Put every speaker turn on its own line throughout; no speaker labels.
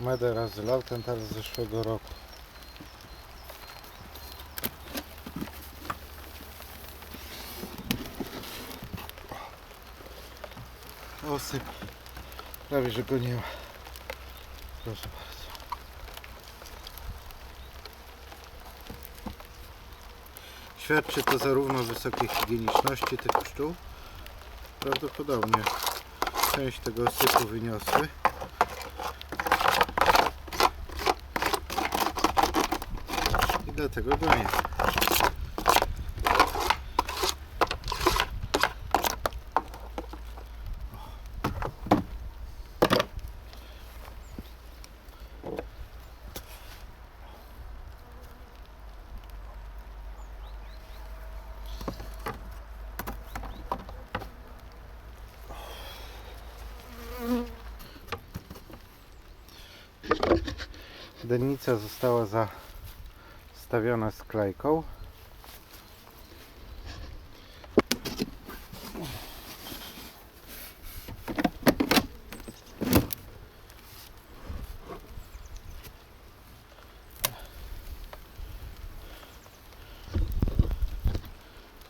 Lał ten teraz z zeszłego roku. Osyp. Prawie, że go nie ma. Proszę bardzo. Świadczy to zarówno wysokiej higieniczności tych pszczół. Prawdopodobnie część tego osypu wyniosły. Dlatego go nie. Dennica została zastawiona sklejką.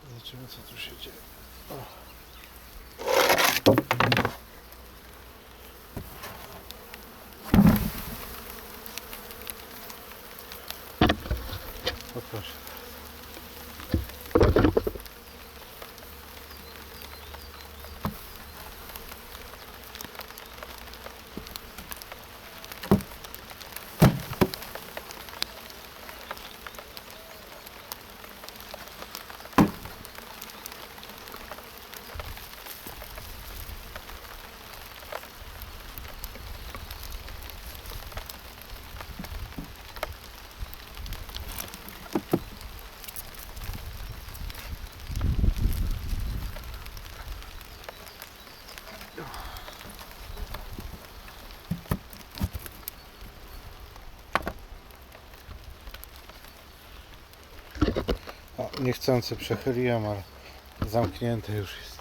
Zobaczymy co tu się dzieje. O proszę. O, niechcący przechyliłem, ale zamknięte już jest.